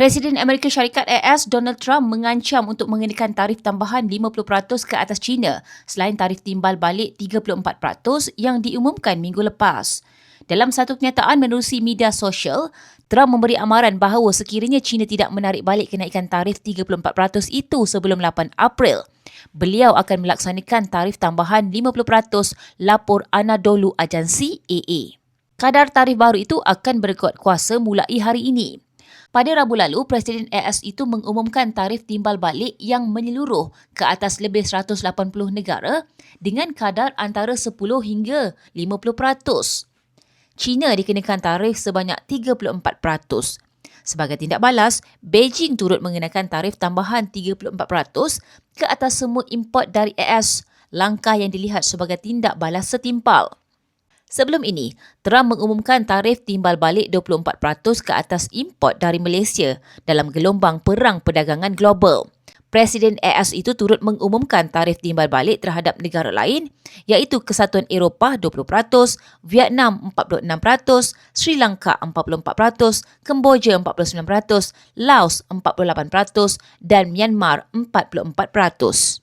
Presiden Amerika Syarikat AS Donald Trump mengancam untuk mengenakan tarif tambahan 50% ke atas China selain tarif timbal balik 34% yang diumumkan minggu lepas. Dalam satu kenyataan menerusi media sosial, Trump memberi amaran bahawa sekiranya China tidak menarik balik kenaikan tarif 34% itu sebelum 8 April, beliau akan melaksanakan tarif tambahan 50% lapor Anadolu Agency AA. Kadar tarif baru itu akan berkuat kuasa mulai hari ini. Pada Rabu lalu, Presiden AS itu mengumumkan tarif timbal balik yang menyeluruh ke atas lebih 180 negara dengan kadar antara 10 hingga 50%. China dikenakan tarif sebanyak 34%. Sebagai tindak balas, Beijing turut mengenakan tarif tambahan 34% ke atas semua import dari AS, langkah yang dilihat sebagai tindak balas setimpal. Sebelum ini, Trump mengumumkan tarif timbal balik 24% ke atas import dari Malaysia dalam gelombang perang perdagangan global. Presiden AS itu turut mengumumkan tarif timbal balik terhadap negara lain iaitu Kesatuan Eropah 20%, Vietnam 46%, Sri Lanka 44%, Kemboja 49%, Laos 48% dan Myanmar 44%.